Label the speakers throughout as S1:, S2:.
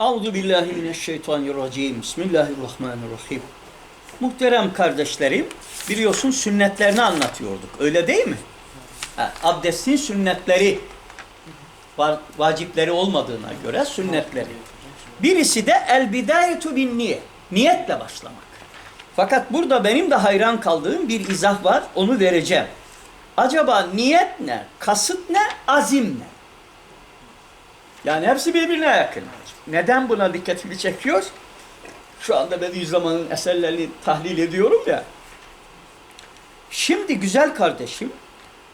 S1: Euzu billahi mineşşeytanirracim. Bismillahirrahmanirrahim. Muhterem kardeşlerim, biliyorsun sünnetlerini anlatıyorduk. Öyle değil mi? Ha, abdestin sünnetleri vacipleri olmadığına göre sünnetleri. Birisi de el bidayetu bin niyet. Niyetle başlamak. Fakat burada benim de hayran kaldığım bir izah var. Onu vereceğim. Acaba niyet ne? Kasıt ne? Azim ne? Yani hepsi birbirine yakın. Neden buna dikkatimi çekiyor? Şu anda Bediüzzaman'ın eserlerini tahlil ediyorum ya. Şimdi güzel kardeşim,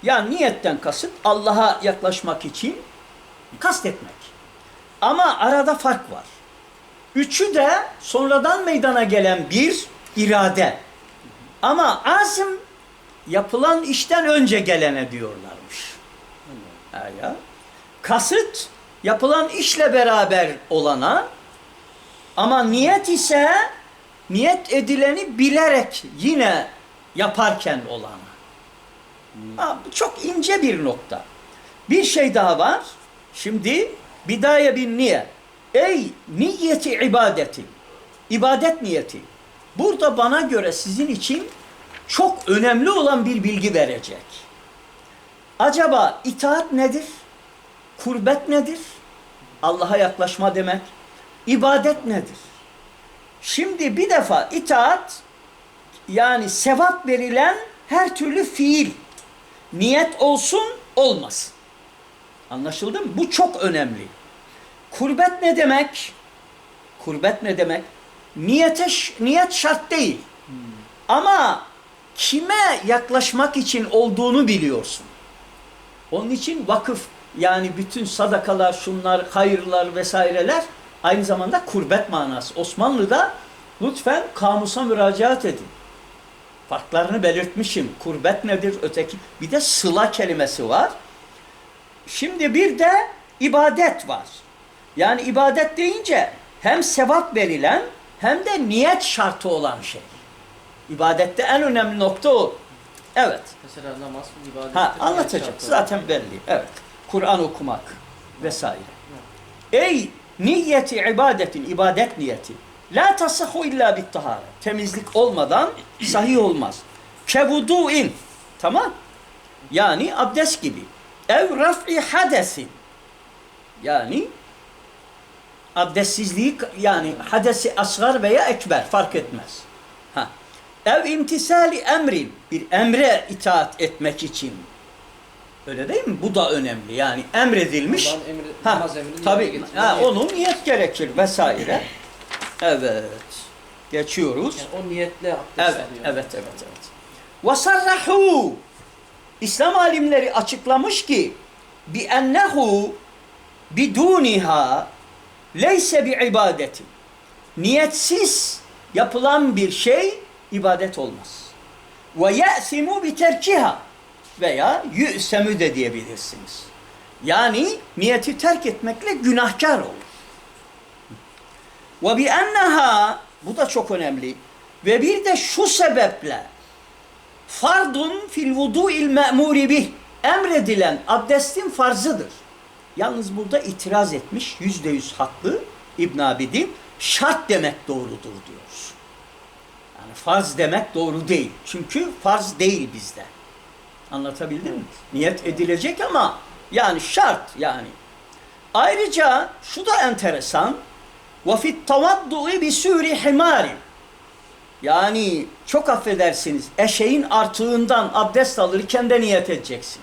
S1: ya niyetten kasıt Allah'a yaklaşmak için kastetmek. Ama arada fark var. Üçü de sonradan meydana gelen bir irade. Ama azm yapılan işten önce gelene diyorlarmış. Ha ya. Kasıt yapılan işle beraber olana ama niyet ise niyet edileni bilerek yine yaparken olana. Ha, bu çok ince bir nokta. Bir şey daha var. Şimdi bidaye bin niyet. Ey niyeti ibadeti. İbadet niyeti. Burada bana göre sizin için çok önemli olan bir bilgi verecek. Acaba itaat nedir? Kurbet nedir? Allah'a yaklaşma demek. İbadet nedir? Şimdi bir defa itaat yani sevap verilen her türlü fiil niyet olsun olmasın. Anlaşıldı mı? Bu çok önemli. Kurbet ne demek? Kurbet ne demek? Niyete, niyet şart değil. Ama kime yaklaşmak için olduğunu biliyorsun. Onun için vakıf yani bütün sadakalar, şunlar, hayırlar vesaireler aynı zamanda kurbet manası. Osmanlı'da lütfen kamusa müracaat edin. Farklarını belirtmişim. Kurbet nedir? Öteki. Bir de sıla kelimesi var. Şimdi bir de ibadet var. Yani ibadet deyince hem sevap verilen hem de niyet şartı olan şey. İbadette en önemli nokta o. Evet.
S2: Mesela namaz, ibadet.
S1: Ha anlatacağım. Zaten belli. Evet. Kur'an okumak vesaire. Ey niyeti ibadetin, ibadet niyeti. La tasahhu illa bit tahare. Temizlik olmadan sahih olmaz. Kevudu'in. Tamam? Yani abdest gibi. Ev raf'i hadesin. Yani abdestsizliği yani hadesi asgar veya ekber fark etmez. Ha. Ev imtisali emrin bir emre itaat etmek için. Öyle değil mi? Bu da önemli. Yani emredilmiş.
S2: Emri,
S1: Ha, tabii. Ha, onun niyet gerekir vesaire. Evet. Geçiyoruz.
S2: Yani o niyetle abdest
S1: Evet,
S2: alıyor.
S1: evet, evet, evet. Vasarrahu İslam alimleri açıklamış ki bi ennehu biduniha leyse bi ibadeti. Niyetsiz yapılan bir şey ibadet olmaz. Ve ye'simu bi terkiha veya yü'semü de diyebilirsiniz. Yani niyeti terk etmekle günahkar olur. Ve bi enneha bu da çok önemli. Ve bir de şu sebeple fardun fil vudu'il me'muri bih emredilen abdestin farzıdır. Yalnız burada itiraz etmiş yüzde yüz haklı İbn Abidin şart demek doğrudur diyor. Yani farz demek doğru değil. Çünkü farz değil bizde. Anlatabildim mi? Niyet edilecek ama yani şart yani. Ayrıca şu da enteresan. وَفِي التَّوَدُّءِ بِسُورِ حِمَارٍ Yani çok affedersiniz eşeğin artığından abdest alırken de niyet edeceksin.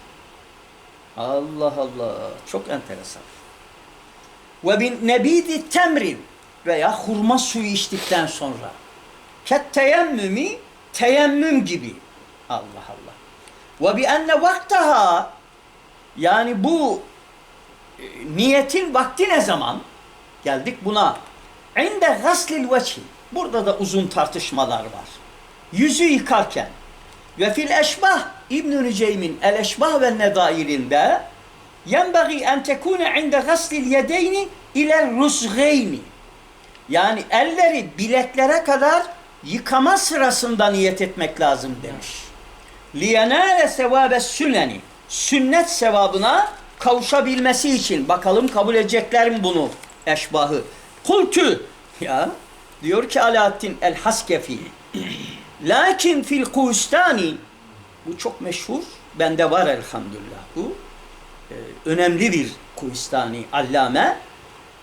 S1: Allah Allah çok enteresan. Ve bin nebidi temrin veya hurma suyu içtikten sonra. Ket teyemmümü teyemmüm gibi. Allah Allah. Ve bi enne vaktaha yani bu e, niyetin vakti ne zaman? Geldik buna. İnde gaslil veçhi. Burada da uzun tartışmalar var. Yüzü yıkarken ve fil eşbah İbn-i Nüceym'in el eşbah ve nedairinde yenbeği en tekune inde gaslil yedeyni ile rusgeyni. Yani elleri bileklere kadar yıkama sırasında niyet etmek lazım demiş. Liyenâle sevâbe sünneni. Sünnet sevabına kavuşabilmesi için. Bakalım kabul edecekler mi bunu eşbahı. Kultu. Ya diyor ki Alaaddin el Haskefi lakin fil Kustani. Bu çok meşhur. Bende var elhamdülillah bu. E, önemli bir Kustani allame.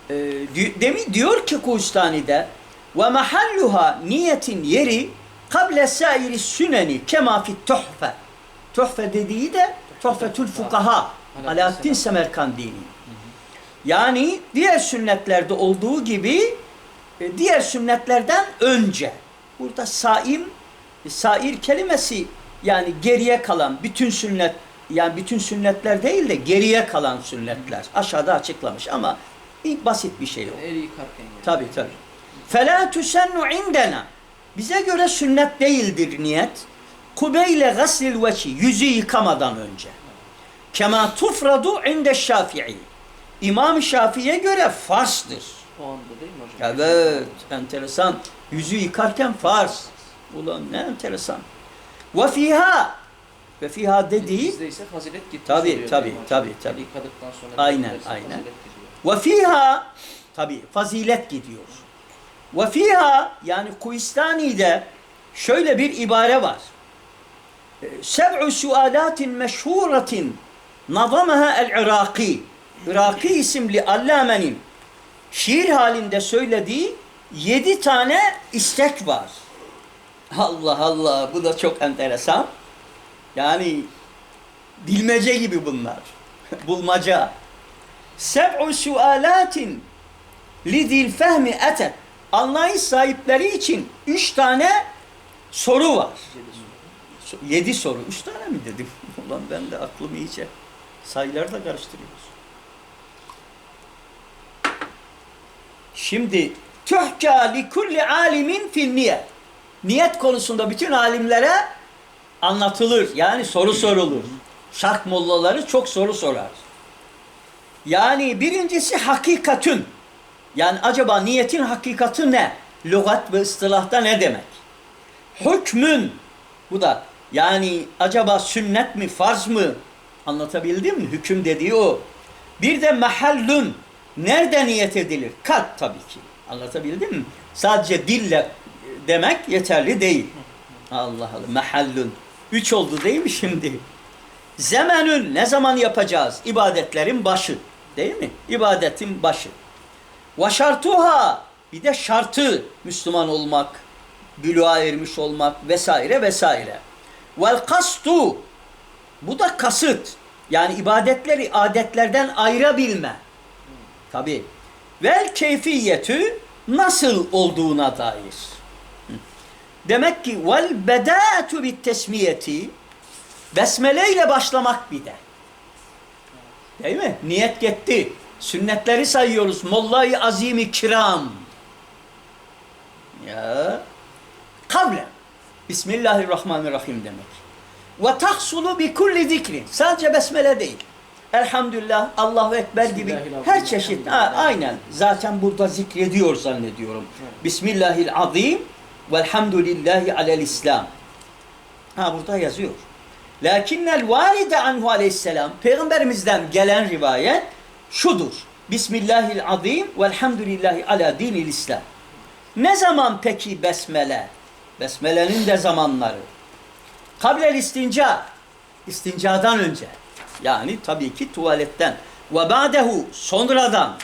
S1: E, di- demi diyor ki Kustani'de ve mahalluha niyetin yeri Kable sairi süneni kema fit tuhfe. Tuhfe dediği de tuhfetül fukaha. Alaaddin Semerkandini. Yani diğer sünnetlerde olduğu gibi e, diğer sünnetlerden önce. Burada saim, e, sair kelimesi yani geriye kalan bütün sünnet yani bütün sünnetler değil de geriye kalan sünnetler. Aşağıda açıklamış ama basit bir şey o. Tabi tabi. Fela tusennu indena. Bize göre sünnet değildir niyet. Kubeyle gaslil veçi. Yüzü yıkamadan önce. Kema tufradu inde şafii. İmam Şafii'ye göre farzdır.
S2: O anda değil mi hocam?
S1: Evet, enteresan. Yüzü yıkarken farz. Ulan ne enteresan. Ve fiha ve fiha dediği
S2: ise fazilet gitmiş
S1: Tabii,
S2: oluyor
S1: tabii, tabii, tabii.
S2: Yıkadıktan sonra
S1: Aynen, aynen. ve fiha tabi fazilet gidiyor. Ve fiha yani Kuistani'de şöyle bir ibare var. E, Seb'u sualatin meşhuratin nazamaha el-Iraki. Iraki isimli allamenin şiir halinde söylediği yedi tane istek var. Allah Allah bu da çok enteresan. Yani bilmece gibi bunlar. Bulmaca. Seb'u sualatin lidil fehmi etet. Anlayış sahipleri için üç tane soru var.
S2: Yedi soru.
S1: Üç tane mi dedim? Ulan ben de aklım iyice. Sayıları da karıştırıyoruz. Şimdi tuhka li kulli alimin fil niyet. Niyet konusunda bütün alimlere anlatılır. Yani soru sorulur. Şark mollaları çok soru sorar. Yani birincisi hakikatün. Yani acaba niyetin hakikati ne? Lügat ve ıstılahta ne demek? Hükmün. Bu da yani acaba sünnet mi farz mı? Anlatabildim mi? Hüküm dediği o. Bir de mahallün. Nerede niyet edilir? Kalp tabii ki. Anlatabildim mi? Sadece dille demek yeterli değil. Allah Allah. Mahallün. Üç oldu değil mi şimdi? Zemenün. Ne zaman yapacağız? İbadetlerin başı. Değil mi? İbadetin başı. Ve şartuha. Bir de şartı Müslüman olmak, bülüğa ermiş olmak vesaire vesaire. Vel kastu. Bu da kasıt. Yani ibadetleri adetlerden ayırabilme. Tabi. Vel keyfiyetü nasıl olduğuna dair. Demek ki vel bedâtu bit tesmiyeti besmele ile başlamak bir de. Değil mi? Niyet gitti. Sünnetleri sayıyoruz. Molla-i azimi kiram. Ya. Kavle. Bismillahirrahmanirrahim demek. Ve tahsulu bi kulli zikrin. Sadece besmele değil. Elhamdülillah, Allahu Ekber gibi
S2: Bismillahirrahmanirrahim.
S1: her çeşit. Ha, aynen. Zaten burada zikrediyor zannediyorum.
S2: Evet.
S1: Bismillahil azim velhamdülillahi alel İslam. Ha burada yazıyor. Lakinnel valide anhu aleyhisselam peygamberimizden gelen rivayet şudur. Bismillahil azim velhamdülillahi ala dinil İslam. Ne zaman peki besmele? Besmelenin de zamanları. Kablel istinca. istincadan önce. Yani tabii ki tuvaletten. Ve ba'dehu sonradan.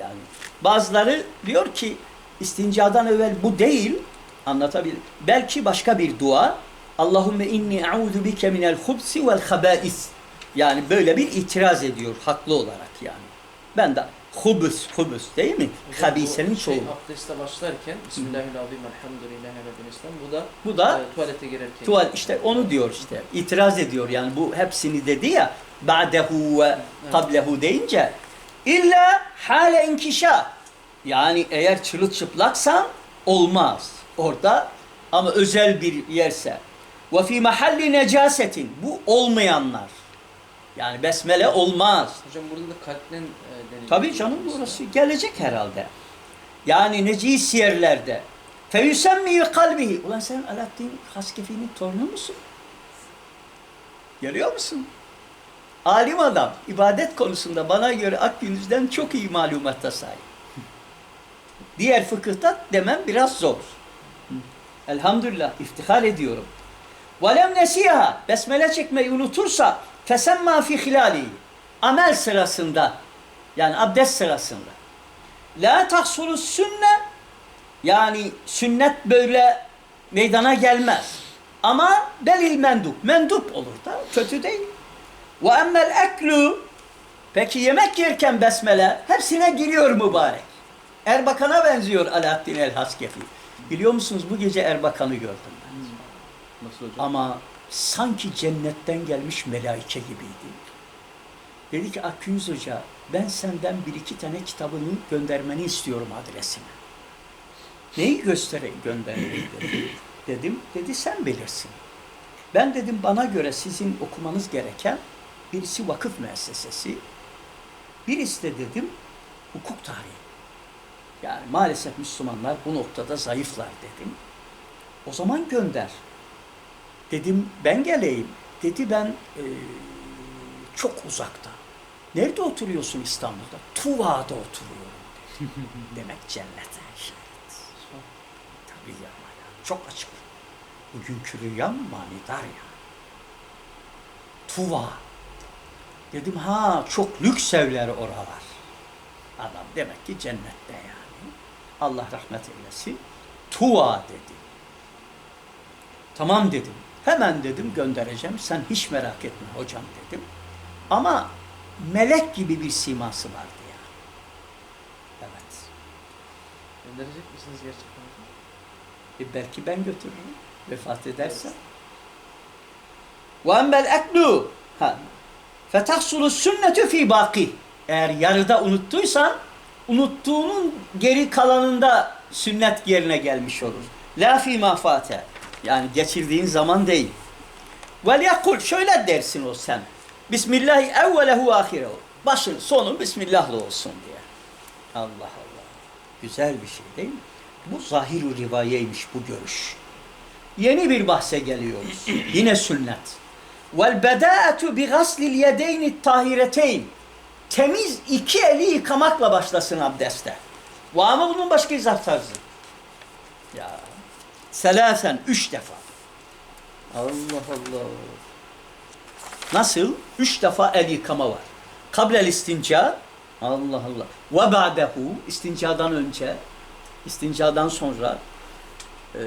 S1: Yani bazıları diyor ki istincadan evvel bu değil. Anlatabilir. Belki başka bir dua. Allahümme inni e'udhu bike minel hubsi vel habais. Yani böyle bir itiraz ediyor haklı olarak yani. Ben de hubus, hubus değil mi?
S2: Hocam
S1: Habisenin
S2: bu şey,
S1: çoğu.
S2: abdeste başlarken Bismillahirrahmanirrahim elhamdülillahi rabbil İslam. Bu da,
S1: Bu da
S2: e, tuvalete girerken.
S1: Tuval işte onu diyor işte. İtiraz ediyor yani bu hepsini dedi ya. Ba'dehu ve kablehu deyince illa hale inkişa. Yani eğer çırılçıplaksan olmaz. Orada ama özel bir yerse. Ve fi mahalli necasetin. Bu olmayanlar. Yani besmele olmaz.
S2: Hocam burada da kalpten e, deniliyor.
S1: Tabii canım burası gelecek herhalde. Yani necis yerlerde. Feyüsemmi kalbihi. Ulan sen Alaaddin Haskefi'nin torunu musun? Görüyor musun? Alim adam. ibadet konusunda bana göre Akgünüz'den çok iyi malumata sahip. Diğer fıkıhta demem biraz zor. Elhamdülillah iftihar ediyorum. Velem nesiha besmele çekmeyi unutursa fesemma fi hilali amel sırasında yani abdest sırasında la tahsulu sünne yani sünnet böyle meydana gelmez. Ama belil mendup. Mendup olur da kötü değil. Ve emmel eklu peki yemek yerken besmele hepsine giriyor mübarek. Erbakan'a benziyor Alaaddin el Haskefi. Biliyor musunuz bu gece Erbakan'ı gördüm ben.
S2: Nasıl hocam?
S1: Ama sanki cennetten gelmiş melaike gibiydi. Dedi ki Akgüz Hoca ben senden bir iki tane kitabını göndermeni istiyorum adresine. Neyi göstereyim göndereyim dedi. Dedim dedi sen bilirsin. Ben dedim bana göre sizin okumanız gereken birisi vakıf müessesesi, birisi de dedim hukuk tarihi. Yani maalesef Müslümanlar bu noktada zayıflar dedim. O zaman gönder. Dedim ben geleyim. Dedi ben eee, çok uzakta. Nerede oturuyorsun İstanbul'da? Tuva'da oturuyorum. Demek cennete işaret. Tabii ya, ya. Çok açık. Bugünkü rüyam manidar ya. Tuva. Dedim ha çok lüks evler oralar. Adam demek ki cennette yani. Allah rahmet eylesin. Tuva dedi. Tamam dedim. Hemen dedim göndereceğim. Sen hiç merak etme hocam dedim. Ama melek gibi bir siması vardı ya. Evet.
S2: Gönderecek misiniz gerçekten?
S1: E belki ben götürürüm. Vefat edersem. Eklu. Ha. Fetahsulu sünnetu fi baki. Eğer yarıda unuttuysan unuttuğunun geri kalanında sünnet yerine gelmiş olur. La fi mafate. Yani geçirdiğin zaman değil. Vel yakul şöyle dersin o sen. Bismillahi evvelehu ahirehu. Başın sonu Bismillah'la olsun diye. Allah Allah. Güzel bir şey değil mi? Bu zahir rivayeymiş bu görüş. Yeni bir bahse geliyoruz. Yine sünnet. Vel bedâetu bi gaslil yedeyni tahireteyn. Temiz iki eli yıkamakla başlasın abdeste. Ve ama bunun başka izah tarzı. Ya. Selasen üç defa. Allah Allah. Nasıl? Üç defa el yıkama var. Kablel istinca. Allah Allah. Ve ba'dehu. istincadan önce. istincadan sonra. Ee,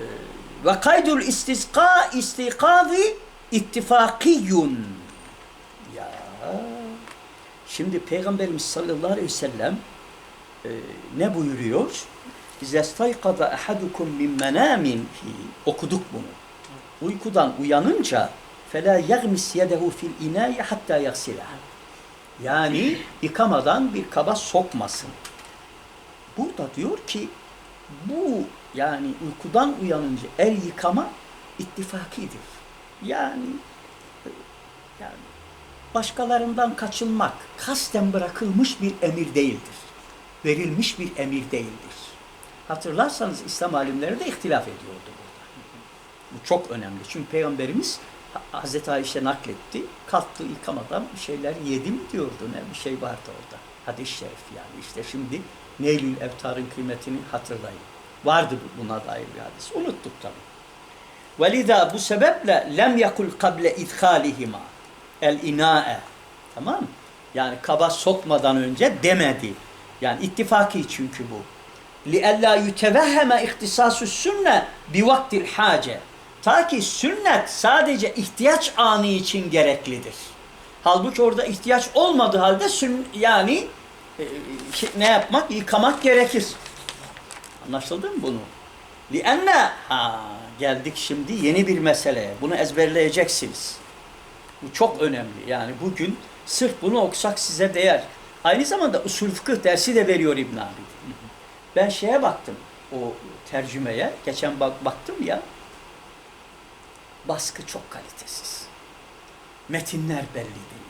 S1: ve kaydul istisqa istikazi ittifakiyun. Ya. Şimdi Peygamberimiz sallallahu aleyhi ve sellem e, ne buyuruyor? İzestayqada ehadukum min menamihi okuduk bunu. Uykudan uyanınca fela yagmis yedehu fil inayi hatta yagsilaha. Yani yıkamadan bir kaba sokmasın. Burada diyor ki bu yani uykudan uyanınca el yıkama ittifakidir. Yani yani başkalarından kaçınmak kasten bırakılmış bir emir değildir. Verilmiş bir emir değildir. Hatırlarsanız İslam alimleri de ihtilaf ediyordu burada. Bu çok önemli. Çünkü Peygamberimiz Ha- Hazreti Ayşe nakletti. Kalktı yıkamadan bir şeyler yedim diyordu. Ne bir şey vardı orada. Hadis-i şerif yani. işte şimdi Neylül Evtar'ın kıymetini hatırlayın. Vardı bu- buna dair bir hadis. Unuttuk tabi. Velida bu sebeple lem yakul kable idhalihima el inae. Tamam? Yani kaba sokmadan önce demedi. Yani ittifaki çünkü bu. لِأَلَّا يُتَوَهَّمَ اِخْتِسَاسُ السُنَّةِ بِوَقْتِ الْحَاجَةِ Ta ki sünnet sadece ihtiyaç anı için gereklidir. Halbuki orada ihtiyaç olmadığı halde sün, yani e, şey- ne yapmak? Yıkamak gerekir. Anlaşıldı mı bunu? لِأَنَّ ha, geldik şimdi yeni bir meseleye. Bunu ezberleyeceksiniz. Bu çok önemli. Yani bugün sırf bunu okusak size değer. Aynı zamanda usul fıkıh dersi de veriyor İbn Abi. Ben şeye baktım o tercümeye. Geçen bak, baktım ya. Baskı çok kalitesiz. Metinler belli değil.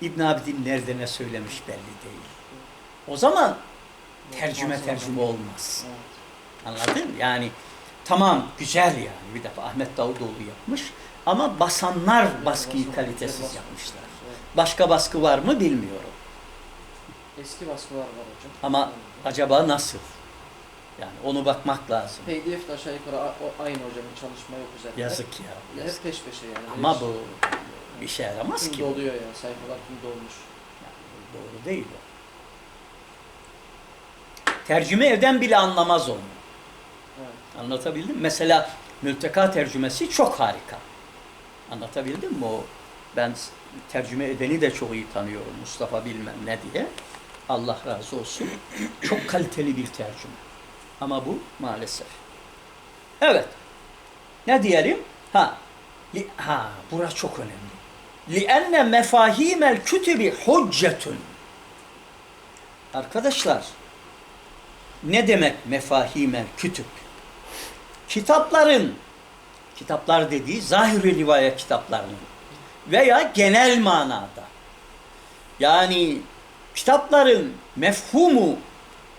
S1: İbn Abidin nerede ne söylemiş belli değil. O zaman tercüme tercüme olmaz. Anladın? Yani tamam güzel yani. Bir defa Ahmet Davutoğlu yapmış. Ama basanlar baskıyı kalitesiz yapmışlar. Başka baskı var mı bilmiyorum.
S2: Eski baskılar var hocam.
S1: Ama acaba nasıl? Yani onu bakmak lazım.
S2: PDF de aşağı yukarı a- aynı hocam. bir Çalışma yok üzerinde.
S1: Yazık ya.
S2: Hep peş peşe yani.
S1: Ama bu bir şey yaramaz
S2: Tüm
S1: ki.
S2: doluyor ya. Sayfalar tüm dolmuş.
S1: Doğru değil o. Tercüme eden bile anlamaz onu.
S2: Evet.
S1: Anlatabildim mi? Mesela mülteka tercümesi çok harika. Anlatabildim mi o? Ben s- tercüme edeni de çok iyi tanıyorum. Mustafa bilmem ne diye. Allah razı olsun. Çok kaliteli bir tercüme. Ama bu maalesef. Evet. Ne diyelim? Ha. Li, ha, burası çok önemli. لِأَنَّ مَفَاهِيمَ الْكُتُبِ حُجَّةٌ Arkadaşlar, ne demek mefahimel kütüb? Kitapların, kitaplar dediği zahir rivayet kitaplarının veya genel manada yani kitapların mefhumu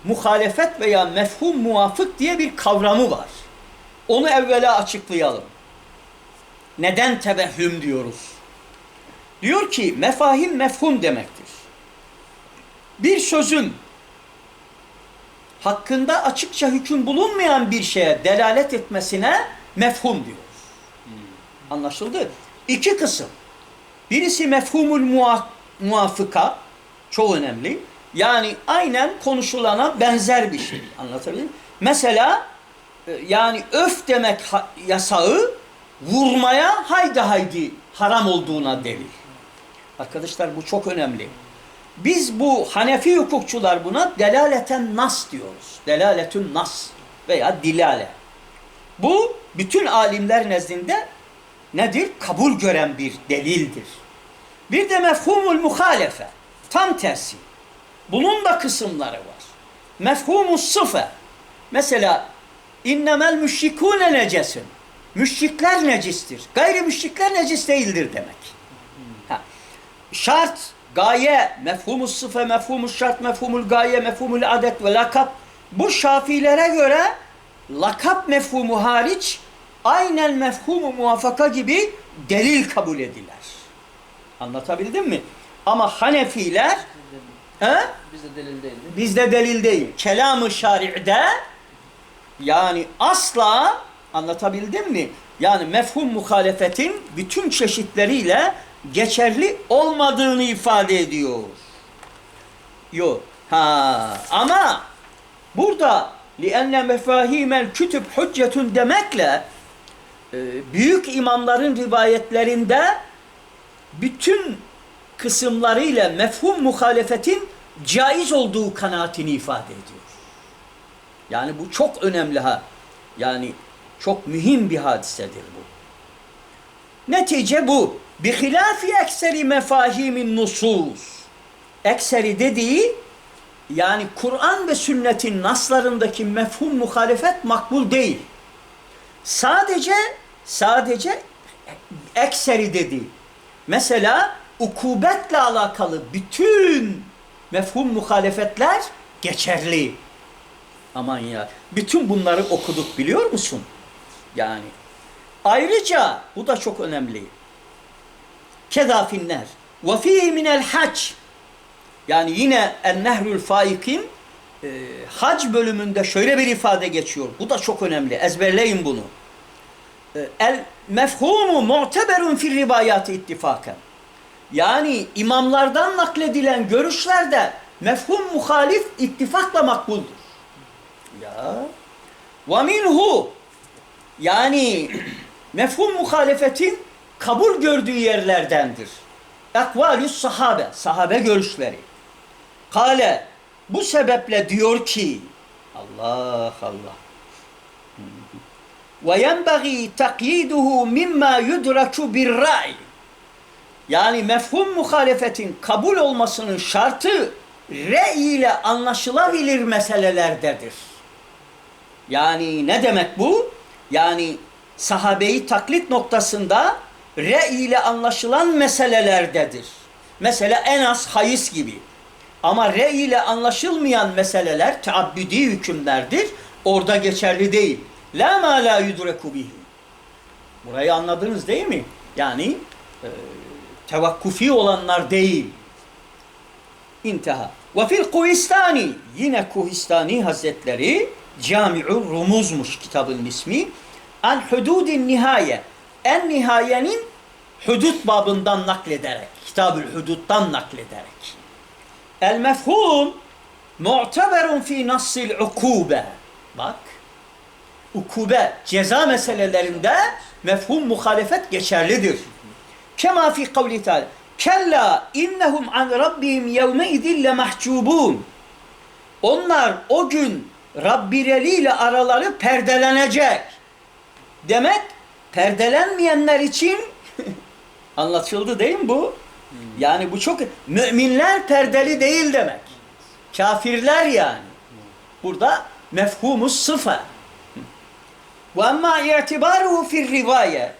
S1: muhalefet veya mefhum muvafık diye bir kavramı var. Onu evvela açıklayalım. Neden tebehüm diyoruz? Diyor ki mefahim mefhum demektir. Bir sözün hakkında açıkça hüküm bulunmayan bir şeye delalet etmesine mefhum diyoruz. Anlaşıldı? İki kısım. Birisi mefhumul muaf muafıka, çok önemli. Yani aynen konuşulana benzer bir şey. Anlatabildim mi? Mesela e, yani öf demek yasağı vurmaya haydi haydi haram olduğuna delil. Arkadaşlar bu çok önemli. Biz bu Hanefi hukukçular buna delaleten nas diyoruz. Delaletün nas veya dilale. Bu bütün alimler nezdinde nedir? Kabul gören bir delildir. Bir de mefhumul muhalefe. Tam tersi. Bunun da kısımları var. Mefhumus sıfe. Mesela innemel müşrikûne necesin. Müşrikler necistir. Gayri müşrikler necis değildir demek. Ha. Şart, gaye, mefhumus sıfe, mefhumus şart, mefhumul gaye, mefhumul adet ve lakap. Bu şafilere göre lakap mefhumu hariç aynen mefhumu muvafaka gibi delil kabul ediler. Anlatabildim mi? Ama Hanefiler he?
S2: Bizde delil değil.
S1: Bizde delil değil. Kelam-ı şari'de yani asla anlatabildim mi? Yani mefhum muhalefetin bütün çeşitleriyle geçerli olmadığını ifade ediyor. Yok. Ha ama burada lienne mefahimel kütüb hüccetun demekle e, büyük imamların rivayetlerinde bütün kısımlarıyla mefhum muhalefetin caiz olduğu kanaatini ifade ediyor. Yani bu çok önemli ha. Yani çok mühim bir hadisedir bu. Netice bu. Bihilafi ekseri mefahimin nusus. Ekseri dediği yani Kur'an ve sünnetin naslarındaki mefhum muhalefet makbul değil. Sadece sadece ekseri dedi. Mesela ukubetle alakalı bütün mefhum muhalefetler geçerli. Aman ya. Bütün bunları okuduk biliyor musun? Yani. Ayrıca bu da çok önemli. Kedafinler. Ve fihi minel hac. Yani yine en-nehrül faikin e, hac bölümünde şöyle bir ifade geçiyor. Bu da çok önemli. Ezberleyin bunu. E, el mefhumu mu'teberun fil rivayatı ittifaken. Yani imamlardan nakledilen görüşlerde mefhum muhalif ittifakla makbuldür. Ya. Ve minhu yani mefhum muhalefetin kabul gördüğü yerlerdendir. Ekvalüs sahabe, sahabe görüşleri. Kale, bu sebeple diyor ki, Allah Allah. Ve yenbagî takyiduhu mimma yudraku bir ray. Yani mefhum muhalefetin kabul olmasının şartı re ile anlaşılabilir meselelerdedir. Yani ne demek bu? Yani sahabeyi taklit noktasında re ile anlaşılan meselelerdedir. Mesela en az hayız gibi. Ama re ile anlaşılmayan meseleler teabbüdi hükümlerdir. Orada geçerli değil. La ma la yudreku bihi. Burayı anladınız değil mi? Yani e, tevakkufi olanlar değil. İnteha. Ve fil Kuhistani yine Kuhistani Hazretleri Cami'u Rumuzmuş kitabın ismi. An hududin nihaye. En nihayenin hudut babından naklederek. Kitabül huduttan naklederek. El mefhum mu'teberun fi nassil ukube. Bak. Ukube, ceza meselelerinde mefhum muhalefet geçerlidir. Kema fi kavli teala. Kella innehum an rabbihim yevme idin le mahcubun. Onlar o gün Rabbileriyle araları perdelenecek. Demek perdelenmeyenler için anlatıldı değil mi bu? Yani bu çok müminler perdeli değil demek. Kafirler yani. Burada mefhumus sıfa. Ve amma i'tibaruhu fir rivaye.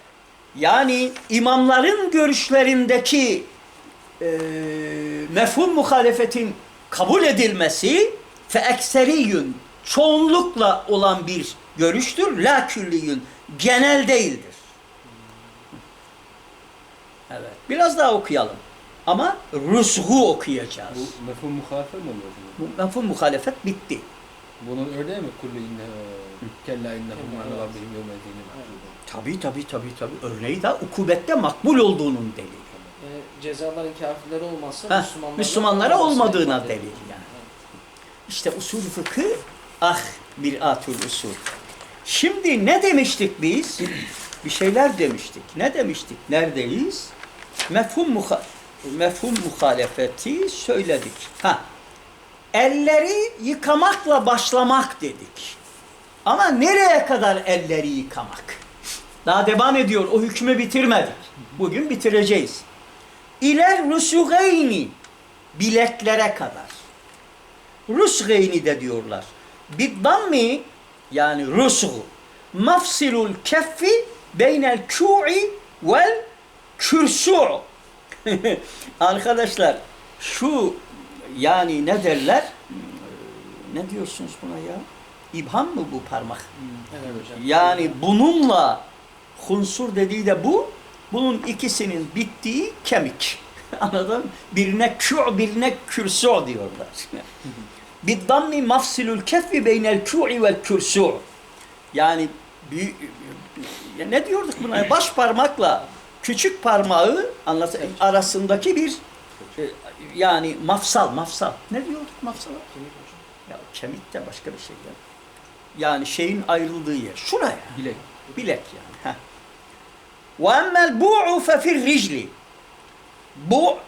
S1: Yani imamların görüşlerindeki e, mefhum muhalefetin kabul edilmesi fe ekseriyün çoğunlukla olan bir görüştür. La külliyün genel değildir. Evet. Biraz daha okuyalım. Ama rusgu okuyacağız.
S3: Bu mefhum muhalefe mi?
S1: Bu mefhum muhalefet bitti.
S3: Bunun örneği mi? Kullu inne kella innehum an rabbihim yevme idin
S1: Tabi tabi tabi tabi. Örneği de ukubette makbul olduğunun delili.
S2: E, cezaların kafirlere olmazsa
S1: Heh,
S2: Müslümanlara,
S1: Müslümanlara olmadığına delil yani. İşte usul fıkı ah bir atül usul. Şimdi ne demiştik biz? Bir şeyler demiştik. Ne demiştik? Neredeyiz? Mefhum, muha mefhum muhalefeti söyledik. Ha. Elleri yıkamakla başlamak dedik. Ama nereye kadar elleri yıkamak? Daha devam ediyor. O hükmü bitirmedik. Bugün bitireceğiz. İler rusugeyni bileklere kadar. Rusgeyni de diyorlar. Biddammi yani rusgu mafsilul keffi beynel ku'i vel kürsu. Arkadaşlar şu yani ne derler? Ne diyorsunuz buna ya? İbham mı bu parmak?
S2: Evet hocam.
S1: Yani bununla hunsur dediği de bu. Bunun ikisinin bittiği kemik. Anladın mı? Birine kü' birine kürsü diyorlar. Biddammi mafsilul keffi beynel ku'i vel kürsü. Yani ya ne diyorduk buna? Baş parmakla küçük parmağı anlat arasındaki bir e, yani mafsal mafsal. Ne diyorduk mafsala?
S2: Kemik hocam.
S1: Ya kemik de başka bir şey ya. Yani şeyin ayrıldığı yer. Şuraya.
S3: Bilek.
S1: Bilek yani. Heh. Ve emmel bu'u fe fir ricli. Bu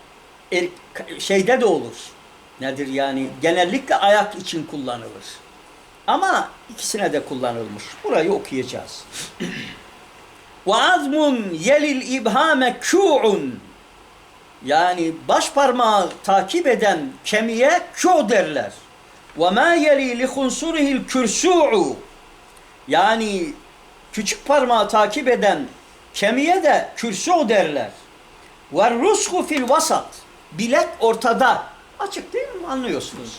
S1: el- şeyde de olur. Nedir yani? Genellikle ayak için kullanılır. Ama ikisine de kullanılmış. Burayı okuyacağız. Ve azmun yelil ibhame ku'un. Yani baş parmağı takip eden kemiğe kû derler. Ve ma yeli li. Yani küçük parmağı takip eden kemiğe de kürsü derler. Ve rusku fil vasat. Bilek ortada. Açık değil mi? Anlıyorsunuz.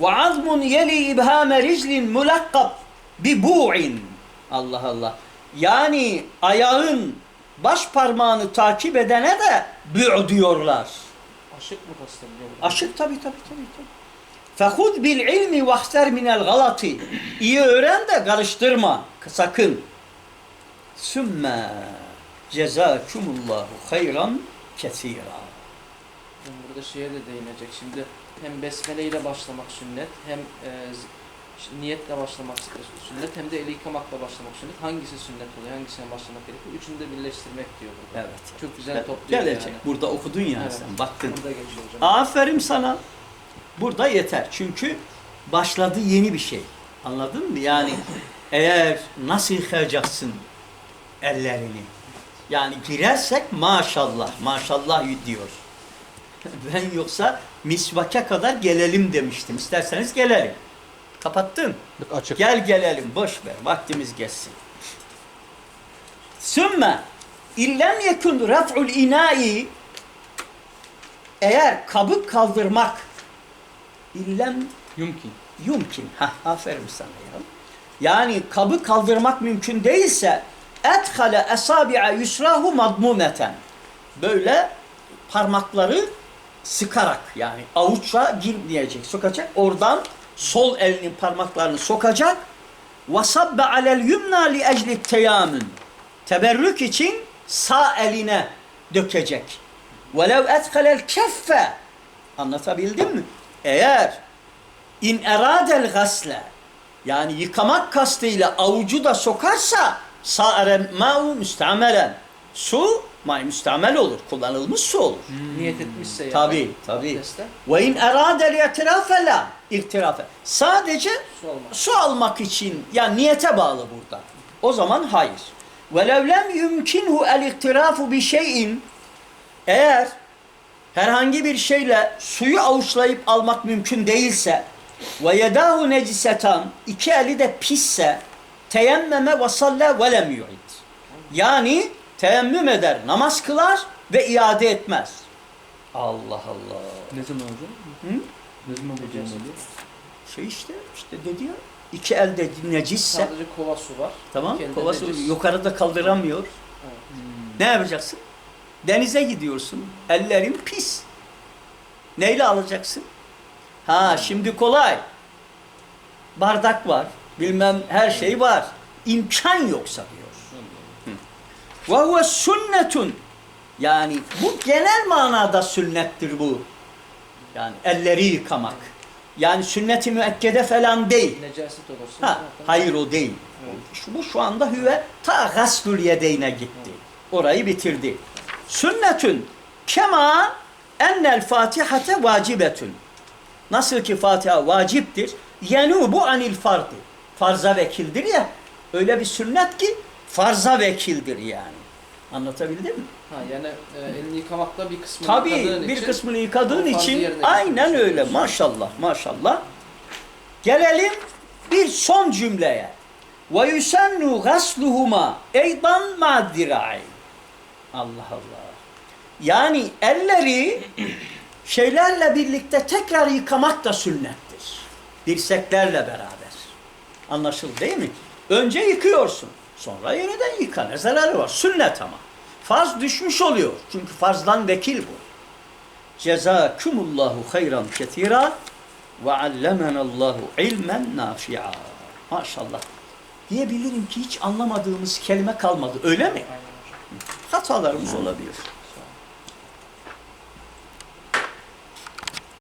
S1: Ve azmun yeli ibhame riclin mulakkab bi bu'in. Allah Allah. Yani ayağın baş parmağını takip edene de bü' diyorlar.
S2: Aşık mı kastediliyor?
S1: Aşık tabi tabi tabi. tabi. Fehud bil ilmi vahter minel galati. İyi öğren de karıştırma. Sakın. Sümme cezakumullahu hayran kesira.
S2: Burada şeye de değinecek. Şimdi hem besmele ile başlamak sünnet, hem e, niyetle başlamak sünnet, hem de eli yıkamakla başlamak sünnet. Hangisi sünnet oluyor, hangisine başlamak gerekiyor? Üçünü de birleştirmek diyor burada.
S1: Evet.
S2: Çok güzel topluyor
S1: Gelecek.
S2: yani.
S1: Burada okudun ya
S2: Evet.
S1: sen. Baktın.
S2: Burada geçiyor hocam.
S1: Aferin sana. Burada yeter. Çünkü başladı yeni bir şey. Anladın mı? Yani eğer nasıl yıkayacaksın ellerini? Yani girersek maşallah, maşallah diyor. Ben yoksa misvaka kadar gelelim demiştim. İsterseniz gelelim. Kapattın.
S3: Açık.
S1: Gel gelelim. Boş ver. Vaktimiz geçsin. Sümme illem yekun raf'ul inai eğer kabı kaldırmak illem
S3: Yumkin.
S1: yumkin. Ha, aferin sana ya. Yani kabı kaldırmak mümkün değilse etkale esabi'a yusrahu madmumeten. Böyle parmakları sıkarak yani avuçla girmeyecek, sokacak. Oradan sol elinin parmaklarını sokacak. وَصَبَّ عَلَى الْيُمْنَى لِأَجْلِ التَّيَامُنْ Teberrük için sağ eline dökecek. وَلَوْ اَتْقَلَ الْكَفَّ Anlatabildim mi? Eğer in eradel gasle yani yıkamak kastıyla avucu da sokarsa Sa'ere ma'u müstamelen. Su may müstamel olur. Kullanılmış su olur. Hmm.
S2: Niyet etmişse yani.
S1: Tabi tabi. Ve in erade li'tirafela irtirafe. Sadece
S2: su almak.
S1: su almak için yani niyete bağlı burada. O zaman hayır. Ve levlem yumkinhu el iktirafu bi şeyin eğer herhangi bir şeyle suyu avuçlayıp almak mümkün değilse ve yedahu necisetan iki eli de pisse teyemmeme ve salla ve lem yu'id. Yani teyemmüm eder, namaz kılar ve iade etmez. Allah Allah.
S3: Ne zaman hocam?
S1: Hı?
S3: Ne zaman bu oluyor?
S1: Şey işte, işte dedi ya. İki elde necisse
S2: Sadece kova su var.
S1: Tamam.
S2: İki
S1: Kovası
S2: necis.
S1: yukarıda kaldıramıyor.
S2: Evet.
S1: Ne yapacaksın? Denize gidiyorsun. Ellerin pis. Neyle alacaksın? Ha şimdi kolay. Bardak var. Bilmem her şey var. İmkan yoksa diyor. Ve huve sünnetun. Yani bu genel manada sünnettir bu. Yani elleri yıkamak. Yani sünnet-i müekkede falan değil.
S2: Necaset olursa.
S1: Ha, hayır o değil.
S2: Evet.
S1: Bu şu anda hüve ta gaslül yedeyne gitti. Orayı bitirdi. Sünnetün kema ennel fatihate vacibetün. Nasıl ki Fatiha vaciptir. Yenubu anil fardı. Farza vekildir ya. Öyle bir sünnet ki farza vekildir yani. Anlatabildim mi?
S2: Ha yani e, elini yıkamakla bir kısmını
S1: Tabii
S2: yıkadığın
S1: bir
S2: için
S1: kısmını yıkadığın için aynen öyle maşallah maşallah. Gelelim bir son cümleye. Ve yusennu gasluhuma eydan ma'dirai. Allah Allah. Yani elleri şeylerle birlikte tekrar yıkamak da sünnettir. Dirseklerle beraber. Anlaşıldı değil mi? Önce yıkıyorsun. Sonra yeniden yıka. Ne zararı var? Sünnet ama. Farz düşmüş oluyor. Çünkü farzdan vekil bu. Cezakumullahu hayran ketira ve allemenallahu ilmen nafi'a. Maşallah. Diyebilirim ki hiç anlamadığımız kelime kalmadı. Öyle mi? Hatalarımız olabilir.